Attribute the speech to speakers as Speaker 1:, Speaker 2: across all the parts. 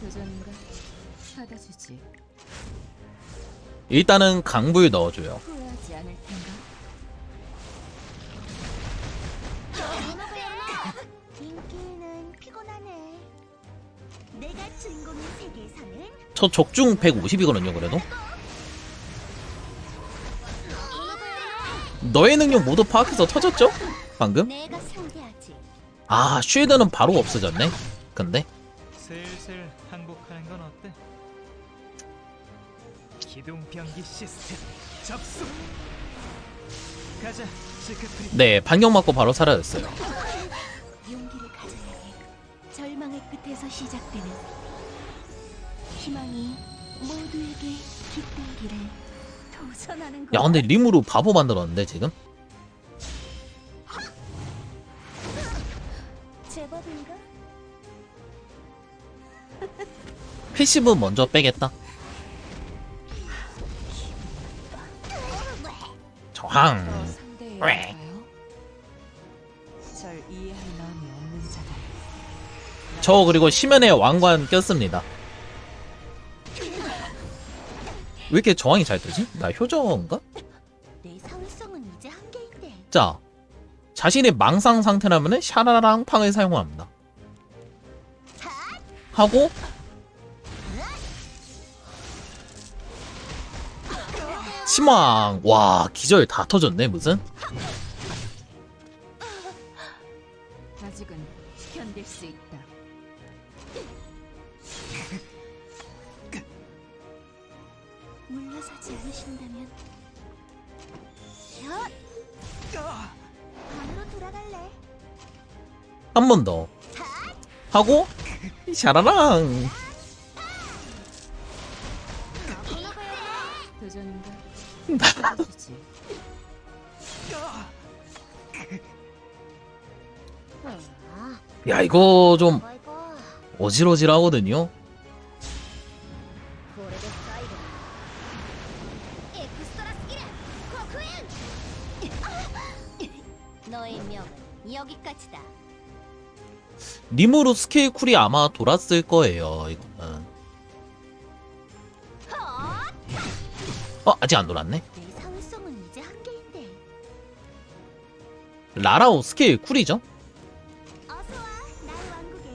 Speaker 1: 도전인가? 받아주지.
Speaker 2: 일단은 강불 넣어줘요.
Speaker 1: 후회하지 않을 텐가?
Speaker 3: 인기는 피곤하네. 내가 주인공인 세계에서는
Speaker 2: 저 적중 150이거든요, 그래도. 너의 능력 모두 파악해서 터졌죠? 방금?
Speaker 3: 내가.
Speaker 2: 아, 쉴드는 바로 없어졌네. 근데
Speaker 4: 슬슬 항복하는 건 어때? 기동 병기 시스템 접수. 가자, 시크프리.
Speaker 2: 네, 반격 맞고 바로 사라졌어요.
Speaker 3: 용기를 가져야 해. 절망의 끝에서 시작되는 희망이 모두에게 깃들기를 도전하는 거야.
Speaker 2: 야, 근데 림으로 바보 만들었는데 지금? 패시브 먼저 빼겠다. 저항.
Speaker 1: 더 상대해야 할까요? 절 이해할 마음이 없는 자들.
Speaker 2: 저 그리고 심연의 왕관 꼈습니다. 왜 이렇게 저항이 잘 뜨지? 나 효정인가?
Speaker 3: 내 사회성은 이제 한계인데.
Speaker 2: 자, 자신의 망상 상태라면은 샤라랑 팡을 사용합니다. 하고 치망 와 기절 다 터졌네 무슨
Speaker 1: 아직은 견딜 수 있다.
Speaker 3: 물러서지 않으신다면. 샷! 방으로 돌아갈래.
Speaker 2: 한 번 더 하고 샤라랑 야 이거 좀 어지러지하거든요 림으로 스케일 쿨이 아마 돌았을 거예요. 이거. 어 아직 안 돌았네?
Speaker 3: 내 사회성은 이제 한계인데.
Speaker 2: 라라오 스킬 쿨이죠?
Speaker 3: 어서와 나의 왕국에.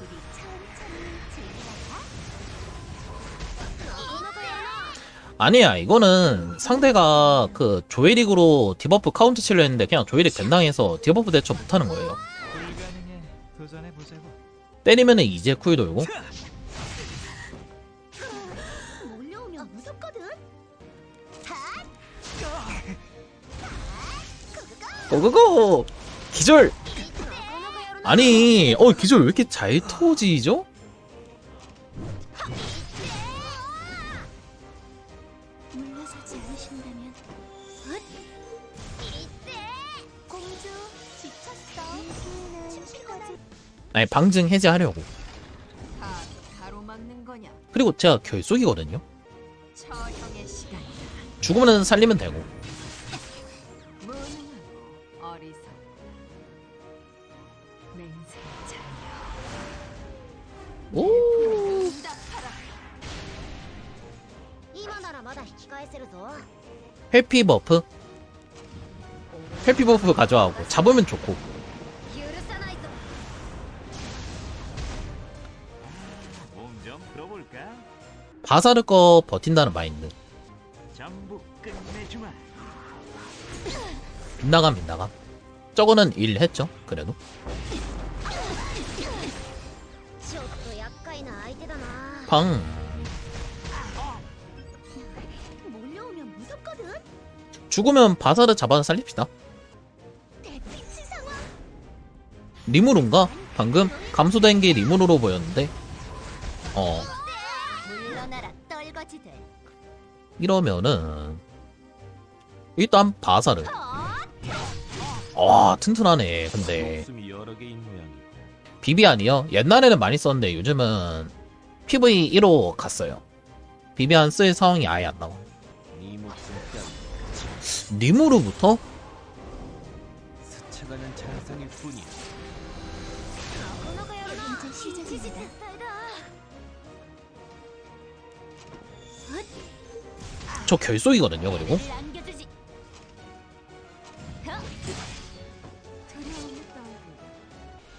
Speaker 3: 우리 천천히 즐기다가
Speaker 2: 아니야 이거는 상대가 그 조이릭으로 디버프 카운트 치려 했는데 그냥 조이릭 벤당해서 디버프 대처 못하는 거예요.
Speaker 4: 불가능해. 도전해 보자고.
Speaker 2: 때리면은 이제 쿨 돌고 고고고 기절 아니 어 기절 왜 이렇게 잘 터지죠?
Speaker 3: 물러서지 않으신다면 헛! 공주 지쳤어 침실까지
Speaker 2: 아니 방증 해제하려고
Speaker 1: 다 가로막는 거냐?
Speaker 2: 그리고 제가 결속이거든요
Speaker 1: 처형의 시간이다.
Speaker 2: 죽으면 살리면 되고 회피 버프? 회피 버프 가져가고 잡으면 좋고. 바사르 거 버틴다는 마인드 빛나감 빛나감. 저거는 1 했죠 그래도?
Speaker 3: 방.
Speaker 2: 죽으면 바사르 잡아서 살립시다 리무르인가? 방금 감소된 게 리무르로 보였는데 어 이러면은 일단 바사르 아 튼튼하네 근데. 비비안이요? 옛날에는 많이 썼는데 요즘은 PV 1호 갔어요 비비안 쓸 상황이 아예 안 나와
Speaker 3: 시작입니다.
Speaker 2: 저 결속이거든요 그리고.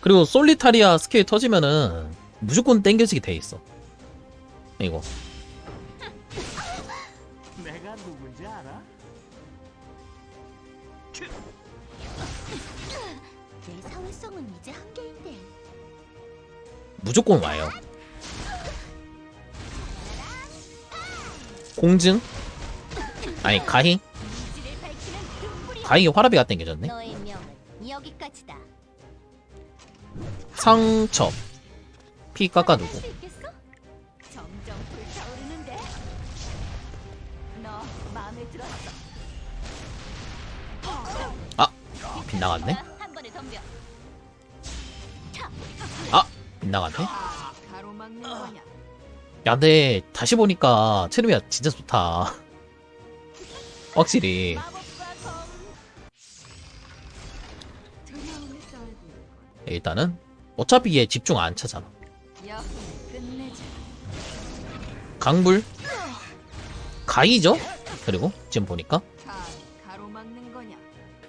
Speaker 2: 그리고 솔리타리아 스킬 터지면은 무조건 땡겨지게 돼 있어 이거
Speaker 4: 내가 누군지 알아?
Speaker 3: 내 사회성은 이제 한계인데.
Speaker 2: 무조건 와요 공증 아니 가히
Speaker 3: 이지를 밝히는 등불이.
Speaker 2: 가히 화라비가 땡겨졌네
Speaker 3: 너의 명은 여기까지다.
Speaker 2: 상첩 피 깎아두고
Speaker 3: 할수 있겠어? 점점 불타오르는데. 너 마음에 들었어.
Speaker 2: 빗나갔네 빗나갔네? 야 근데 다시 보니까 체르미야 진짜 좋다 확실히 일단은 어차피 얘 집중 안 차잖아. 강불 가이죠? 그리고 지금 보니까?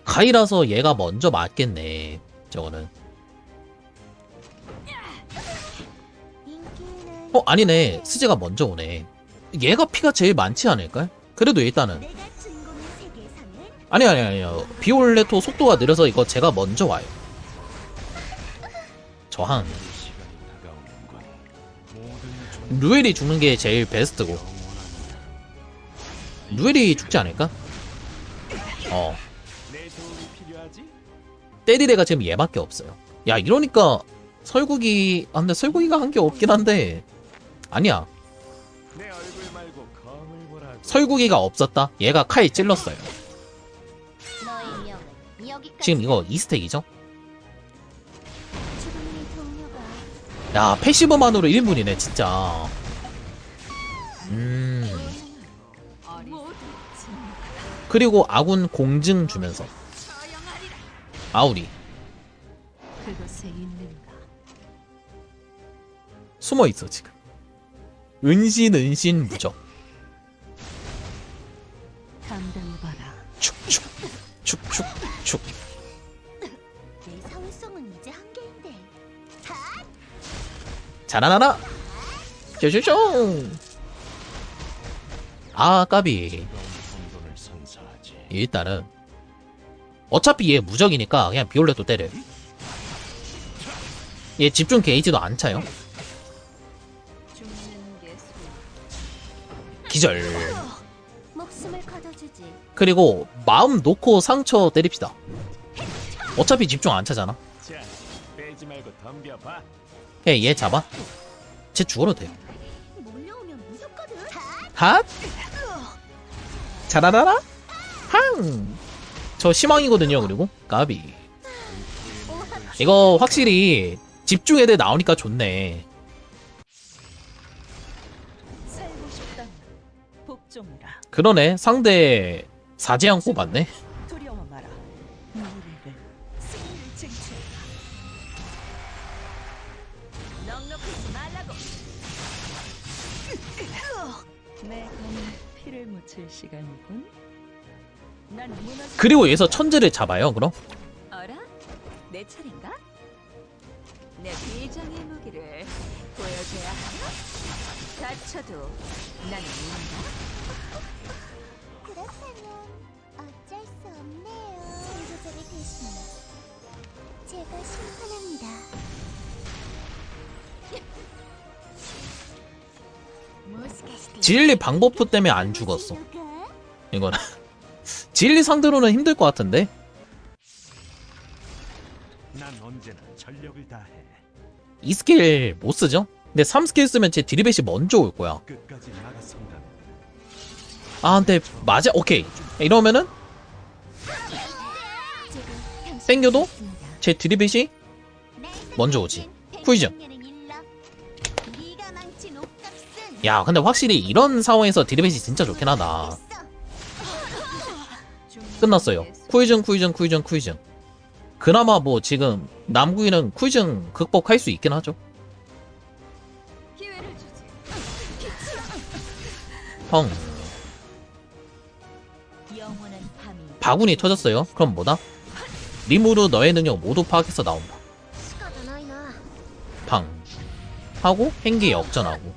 Speaker 2: 가이라서 얘가 먼저 맞겠네 저거는 어 아니네. 스제가 먼저 오네. 얘가 피가 제일 많지 않을까? 그래도 일단은. 아니 아니 아니요. 비올레토 속도가 느려서 이거 제가 먼저 와요. 저항. 루엘이 죽는 게 제일 베스트고. 루엘이 죽지 않을까? 어. 애가 지금 얘밖에 없어요. 야 이러니까 설국이 아 근데 설국이가 한 게 없긴 한데 아니야. 설국이가 없었다 얘가 칼 찔렀어요. 지금 이거 2스택이죠?
Speaker 3: 주방의 동료가
Speaker 2: 야 패시브만으로 1인분이네 진짜 음 그리고 아군 공증 주면서. 아우리? 숨어 있어 지금 은신 은신 무적. 축축 축축 축.
Speaker 3: 내 사회성은 이제 한계인데.
Speaker 2: 자라나라! 쇼쇼쇼 아 까비.
Speaker 4: 선사하지.
Speaker 2: 일단은 어차피 얘 무적이니까 그냥 비올렛도 때려요 얘 집중 게이지도 안 차요 기절. 그리고 마음 놓고 상처 때립시다. 어차피 집중 안 차잖아. 그냥 얘 잡아. 쟤 죽어도 돼요. 핫! 자라라라! 항저 희망이거든요 그리고. 까비. 이거 확실히 집중 애들 나오니까 좋네 그러네 상대 사제양 뽑았네
Speaker 1: 두려워 마라. 미래를 승리를 쟁취해라.
Speaker 3: 넉넉하지 말라고.
Speaker 1: 내 검은 피를 묻힐 시간이군. 난 무너지.
Speaker 2: 그리고 여기서 천재를 잡아요 그럼
Speaker 1: 어라? 내 차례 쳐도 나는 인다.
Speaker 3: 그렇다면 어쩔 수 없네요. 선조들의 대신 제가 심판합니다.
Speaker 2: 진리 방법프 때문에 안 죽었어 이거는 진리 상대로는 힘들 것 같은데
Speaker 4: 난 언제나 전력을 다해.
Speaker 2: 이 스킬 못 쓰죠? 근데 3스킬 쓰면 제 드리벳이 먼저 올 거야 아 근데 맞아 오케이 이러면은 땡겨도 제 드리벳이 먼저 오지. 쿠이즈. 야 근데 확실히 이런 상황에서 드리벳이 진짜 좋긴 하다 끝났어요 쿠이즌 쿠이즌 쿠이즌 쿠이즌 그나마 뭐 지금 남구이는 쿠이즌 극복할 수 있긴 하죠. 펑. 바구니 터졌어요? 그럼 뭐다? 림으로 너의 능력 모두 파악해서 나온다. 팡. 하고 행기 역전하고.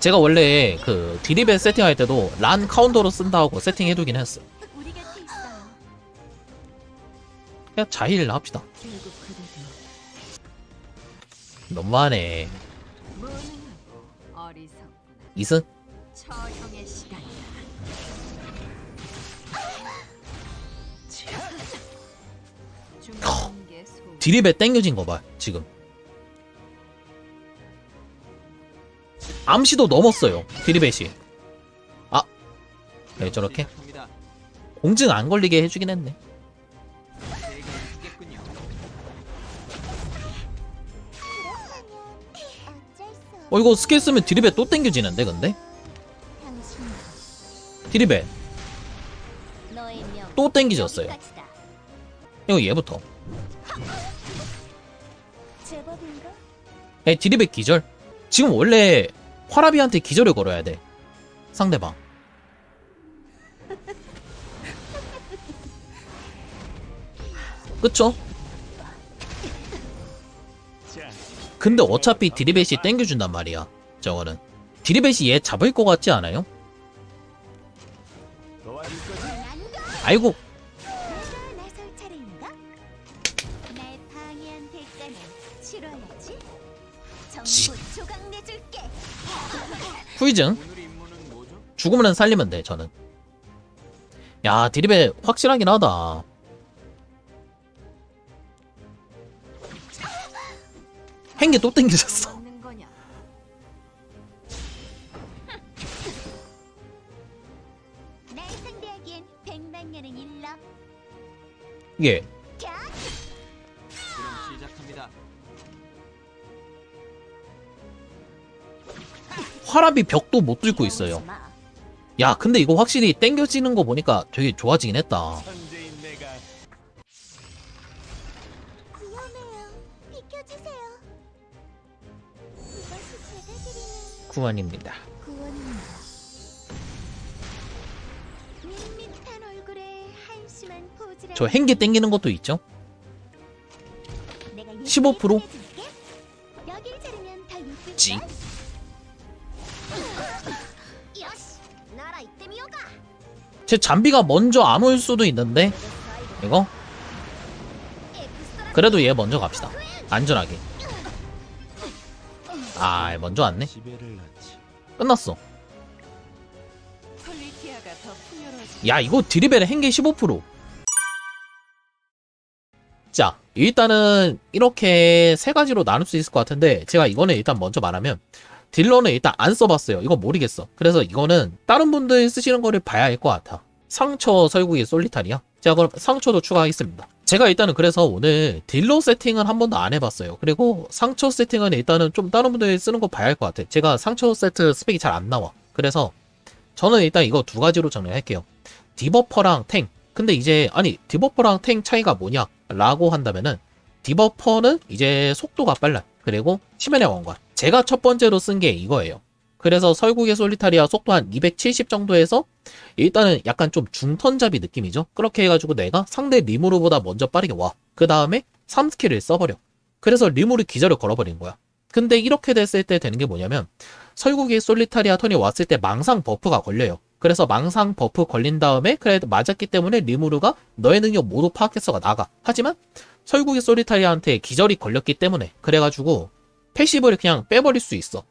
Speaker 2: 제가 원래 그 디리벳 세팅할 때도 란 카운터로 쓴다고 세팅해두긴
Speaker 1: 했어요.
Speaker 2: 그냥 자힐 합시다. 너무하네. 이승?
Speaker 1: 처형의 시간이다.
Speaker 2: 디리벨 땡겨진 거 봐, 지금. 암시도 넘었어요, 디리벨이. 아. 왜 저렇게? 공증 안 걸리게 해주긴 했네.
Speaker 3: 어,
Speaker 2: 이거 스킬 쓰면 디리벨 또 땡겨지는데, 근데?
Speaker 3: 명.
Speaker 2: 또 땡기졌어요. 이거 얘부터. 에, 디리벨 기절. 지금 원래 화라비한테 기절을 걸어야 돼. 상대방. 그쵸? 근데 어차피 디리벳이 땡겨준단 말이야. 저거는. 디리벳이 얘 잡을 것 같지 않아요? 아이고. 후이증. 죽으면 살리면 돼, 저는. 야, 디리벳 확실하긴 하다. 행기 또 땡겨졌어. 예.
Speaker 3: 캬!
Speaker 2: 화랍이 벽도 못 뚫고 있어요. 야, 근데 이거 확실히 땡겨지는 거 보니까 되게 좋아지긴 했다. 구원입니다. 저 행기 땡기는 것도 있죠?
Speaker 3: 내가
Speaker 2: 15%?
Speaker 3: 해줄게. 여길 자르면 더 예쁠까?
Speaker 2: 지. 제 잠비가 먼저 안올 수도 있는데, 이거? 그래도 얘 먼저 갑시다. 안전하게. 아, 먼저 왔네. 끝났어. 야, 이거 드리벨의 행계 15%. 자, 일단은 이렇게 세 가지로 나눌 수 있을 것 같은데, 제가 이거는 일단 먼저 말하면, 딜러는 일단 안 써봤어요. 이거 모르겠어. 그래서 이거는 다른 분들 쓰시는 거를 봐야 할 것 같아. 상처 설국의 솔리타리야. 제가 그럼 상처도 추가하겠습니다. 제가 일단은 그래서 오늘 딜러 세팅은 한 번도 안 해봤어요. 그리고 상처 세팅은 일단은 좀 다른 분들 쓰는 거 봐야 할 것 같아. 제가 상처 세트 스펙이 잘 안 나와. 그래서 저는 일단 이거 두 가지로 정리할게요. 디버퍼랑 탱. 근데 이제 아니 디버퍼랑 탱 차이가 뭐냐? 라고 한다면은 디버퍼는 이제 속도가 빨라. 그리고 치면의 왕관. 제가 첫 번째로 쓴 게 이거예요. 그래서 설국의 솔리타리아 속도 한 270 정도에서 일단은 약간 좀 중턴잡이 느낌이죠. 그렇게 해가지고 내가 상대 리무르보다 먼저 빠르게 와. 그 다음에 3스킬을 써버려. 그래서 리무르 기절을 걸어버린 거야. 근데 이렇게 됐을 때 되는 게 뭐냐면 설국의 솔리타리아 턴이 왔을 때 망상 버프가 걸려요. 그래서 망상 버프 걸린 다음에 그래도 맞았기 때문에 리무르가 너의 능력 모두 파악했어가 나가. 하지만 설국의 솔리타리아한테 기절이 걸렸기 때문에 그래가지고 패시브를 그냥 빼버릴 수 있어.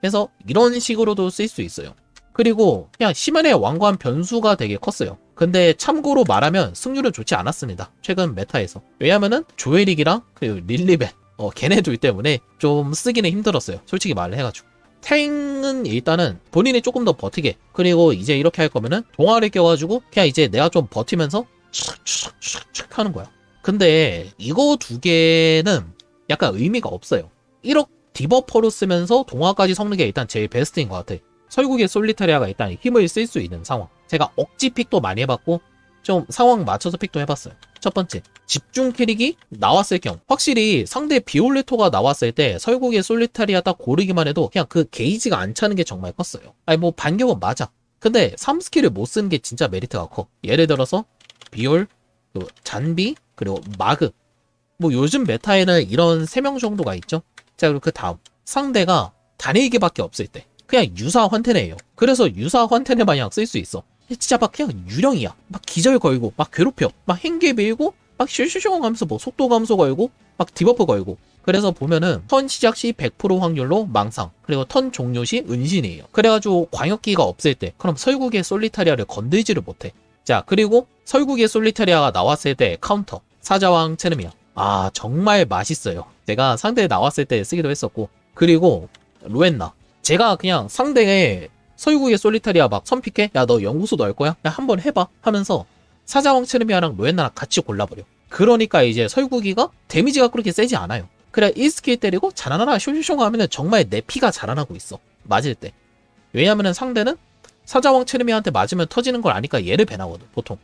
Speaker 2: 그래서 이런 식으로도 쓸 수 있어요. 그리고 그냥 시면의 왕관 변수가 되게 컸어요. 근데 참고로 말하면 승률은 좋지 않았습니다. 최근 메타에서. 왜냐면은 조에릭이랑 그 릴리벳 어 걔네들 때문에 좀 쓰기는 힘들었어요. 솔직히 말을 해가지고. 탱은 일단은 본인이 조금 더 버티게 그리고 이제 이렇게 할 거면은 동화를 껴가지고 그냥 이제 내가 좀 버티면서 촥촥촥촥 하는 거야. 근데 이거 두 개는 약간 의미가 없어요. 1억 디버퍼로 쓰면서 동화까지 섞는 게 일단 제일 베스트인 것 같아. 설국의 솔리타리아가 일단 힘을 쓸 수 있는 상황. 제가 억지 픽도 많이 해봤고 좀 상황 맞춰서 픽도 해봤어요. 첫 번째, 집중 캐릭이 나왔을 경우 확실히 상대 비올레토가 나왔을 때 설국의 솔리타리아 딱 고르기만 해도 그냥 그 게이지가 안 차는 게 정말 컸어요. 아니 뭐 반격은 맞아. 근데 3스킬을 못 쓰는 게 진짜 메리트가 커. 예를 들어서 비올, 또 잔비, 그리고 마그. 뭐 요즘 메타에는 이런 3명 정도가 있죠. 자, 그리고 그 다음. 상대가 단일기밖에 없을 때. 그냥 유사 환테네예요. 그래서 유사 환테네 마냥 쓸 수 있어. 진짜 막 그냥 유령이야. 막 기절 걸고, 막 괴롭혀. 막 행계 밀고, 막 슈슈슝 하면서 뭐 속도 감소 걸고, 막 디버프 걸고. 그래서 보면은 턴 시작 시 100% 확률로 망상, 그리고 턴 종료 시 은신이에요. 그래가지고 광역기가 없을 때, 그럼 설국의 솔리타리아를 건들지를 못해. 자, 그리고 설국의 솔리타리아가 나왔을 때 카운터, 사자왕 체르미아. 아, 정말 맛있어요. 제가 상대에 나왔을 때 쓰기도 했었고, 그리고 로엔나. 제가 그냥 상대의 설국의 솔리타리아 막 선픽해? 야, 너 연구소 넣을 거야? 야, 한번 해봐. 하면서 사자왕 체르미아랑 로엔나랑 같이 골라버려. 그러니까 이제 설국이가 데미지가 그렇게 세지 않아요. 그래, 1스킬 때리고 자라나라 쇼쇼쇼 하면은 정말 내 피가 자라나고 있어. 맞을 때. 왜냐면은 상대는 사자왕 체르미아한테 맞으면 터지는 걸 아니까 얘를 배나거든, 보통.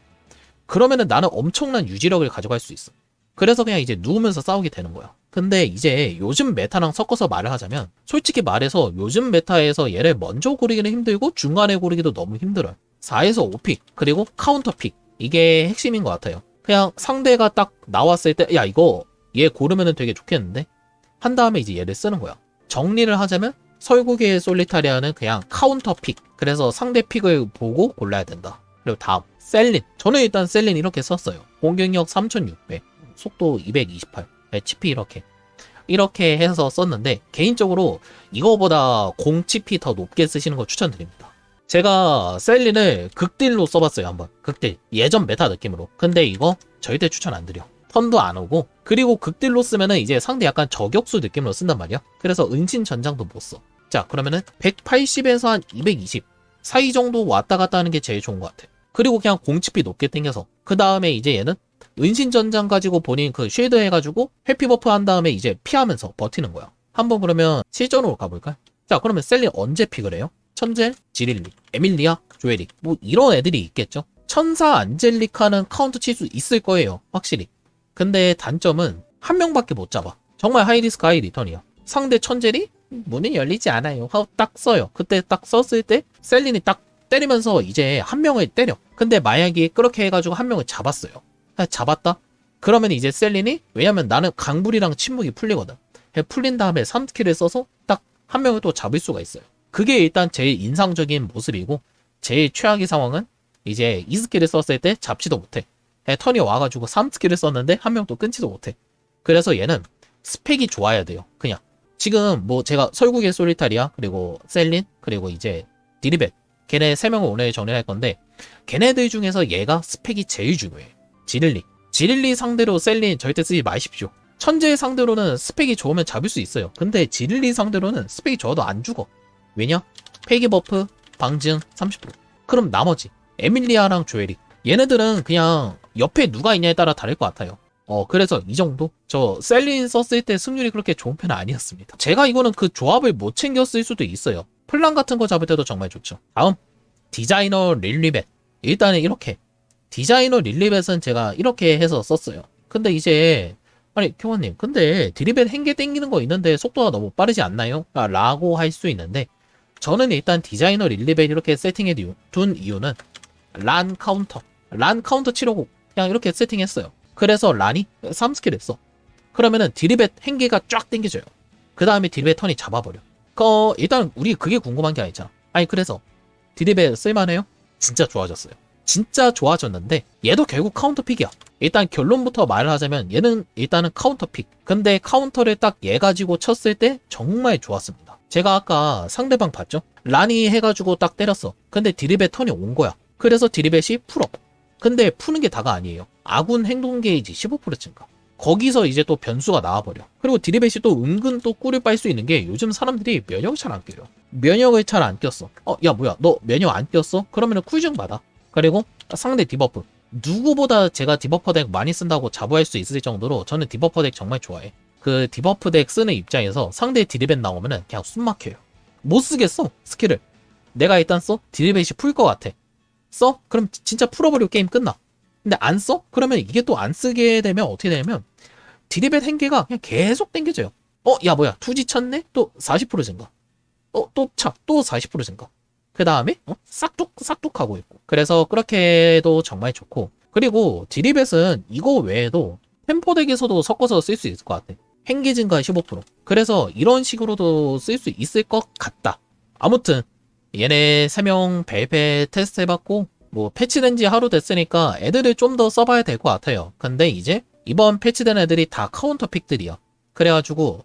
Speaker 2: 그러면은 나는 엄청난 유지력을 가져갈 수 있어. 그래서 그냥 이제 누우면서 싸우게 되는 거야. 근데 이제 요즘 메타랑 섞어서 말을 하자면 솔직히 말해서 요즘 메타에서 얘를 먼저 고르기는 힘들고 중간에 고르기도 너무 힘들어요. 4에서 5픽 그리고 카운터 픽 이게 핵심인 것 같아요. 그냥 상대가 딱 나왔을 때 야 이거 얘 고르면은 되게 좋겠는데 한 다음에 이제 얘를 쓰는 거야. 정리를 하자면 설국의 솔리타리아는 그냥 카운터 픽 그래서 상대 픽을 보고 골라야 된다. 그리고 다음 셀린 저는 일단 셀린 이렇게 썼어요. 공격력 3600 속도 228 HP 이렇게. 이렇게 해서 썼는데 개인적으로 이거보다 공치피 더 높게 쓰시는 거 추천드립니다. 제가 셀린을 극딜로 써봤어요 한번. 극딜. 예전 메타 느낌으로. 근데 이거 절대 추천 안 드려. 턴도 안 오고. 그리고 극딜로 쓰면은 이제 상대 약간 저격수 느낌으로 쓴단 말이야. 그래서 은신 전장도 못써자 그러면은 180에서 한 220 사이 정도 왔다 갔다 하는 게 제일 좋은 것 같아. 그리고 그냥 공치피 높게 땡겨서. 그 다음에 이제 얘는 은신 전장 가지고 본인 그 쉴드 해가지고 회피 버프 한 다음에 이제 피하면서 버티는 거야. 한번 그러면 실전으로 가볼까요? 자, 그러면 셀린 언제 픽을 해요? 천젤, 지릴리, 에밀리아, 조에릭 뭐 이런 애들이 있겠죠. 천사 안젤리카는 카운트 칠 수 있을 거예요. 확실히. 근데 단점은 한 명밖에 못 잡아. 정말 하이리스크 하이 리턴이야. 상대 천젤이 문이 열리지 않아요. 하고 딱 써요. 그때 딱 썼을 때 셀린이 딱 때리면서 이제 한 명을 때려. 근데 만약에 그렇게 해가지고 한 명을 잡았어요. 잡았다? 그러면 이제 셀린이 왜냐면 나는 강불이랑 침묵이 풀리거든. 풀린 다음에 3스킬을 써서 딱 한 명을 또 잡을 수가 있어요. 그게 일단 제일 인상적인 모습이고 제일 최악의 상황은 이제 2스킬을 썼을 때 잡지도 못해. 턴이 와가지고 3스킬을 썼는데 한 명도 끊지도 못해. 그래서 얘는 스펙이 좋아야 돼요. 그냥. 지금 뭐 제가 설국의 솔리타리아 그리고 셀린 그리고 이제 디리벳 걔네 3명을 오늘 정리할 건데 걔네들 중에서 얘가 스펙이 제일 중요해. 지릴리. 지릴리 상대로 셀린 절대 쓰지 마십시오. 천재 상대로는 스펙이 좋으면 잡을 수 있어요. 근데 지릴리 상대로는 스펙이 좋아도 안 죽어. 왜냐? 폐기 버프, 방증 30%. 그럼 나머지 에밀리아랑 조에릭. 얘네들은 그냥 옆에 누가 있냐에 따라 다를 것 같아요. 어, 그래서 이 정도? 저 셀린 썼을 때 승률이 그렇게 좋은 편은 아니었습니다. 제가 이거는 그 조합을 못 챙겼을 수도 있어요. 플란 같은 거 잡을 때도 정말 좋죠. 다음, 디자이너 릴리벳. 일단은 이렇게 디자이너 릴리벳은 제가 이렇게 해서 썼어요. 근데 이제 아니 교원님 근데 드리벳 행계 땡기는 거 있는데 속도가 너무 빠르지 않나요? 아, 라고 할 수 있는데 저는 일단 디자이너 릴리벳 이렇게 세팅해 둔 이유는 란 카운터 란 카운터 치려고 그냥 이렇게 세팅했어요. 그래서 란이 3스킬 했어. 그러면은 디리벳 행계가 쫙 땡겨져요. 그 다음에 디리벳 턴이 잡아버려. 그 일단 우리 그게 궁금한 게 아니잖아. 아니 그래서 디리벳 쓸만해요? 진짜 좋아졌어요. 진짜 좋아졌는데 얘도 결국 카운터픽이야. 일단 결론부터 말을 하자면 얘는 일단은 카운터픽. 근데 카운터를 딱 얘 가지고 쳤을 때 정말 좋았습니다. 제가 아까 상대방 봤죠? 라니 해가지고 딱 때렸어. 근데 디리벳 턴이 온 거야. 그래서 디리벳이 풀어. 근데 푸는 게 다가 아니에요. 아군 행동 게이지 15% 증가. 거기서 이제 또 변수가 나와버려. 그리고 디리벳이 또 은근 또 꿀을 빨 수 있는 게 요즘 사람들이 면역을 잘안 껴요. 면역을 잘 안 꼈어. 어, 야, 뭐야. 너 면역 안 꼈어? 그러면은 꿀증 받아. 그리고 상대 디버프. 누구보다 제가 디버퍼 덱 많이 쓴다고 자부할 수 있을 정도로 저는 디버퍼 덱 정말 좋아해. 그 디버프 덱 쓰는 입장에서 상대 디리벳 나오면은 그냥 숨 막혀요. 못 쓰겠어, 스킬을. 내가 일단 써? 디리벳이 풀 것 같아. 써? 그럼 진짜 풀어버리고 게임 끝나. 근데 안 써? 그러면 이게 또 안 쓰게 되면 어떻게 되냐면 디리벳 행계가 그냥 계속 땡겨져요. 어, 야 뭐야 투지 쳤네? 또 40% 증가. 어, 또 차, 또40% 증가. 그 다음에 어? 싹둑 싹둑 하고 있고. 그래서 그렇게 해도 정말 좋고. 그리고 디리벳은 이거 외에도 템포덱에서도 섞어서 쓸 수 있을 것 같아. 행기 증가 15%. 그래서 이런 식으로도 쓸 수 있을 것 같다. 아무튼 얘네 3명 벨페 테스트 해봤고 뭐 패치된 지 하루 됐으니까 애들을 좀 더 써봐야 될 것 같아요. 근데 이제 이번 패치된 애들이 다 카운터 픽들이야. 그래가지고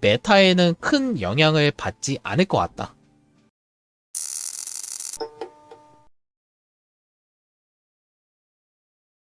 Speaker 2: 메타에는 큰 영향을 받지 않을 것 같다.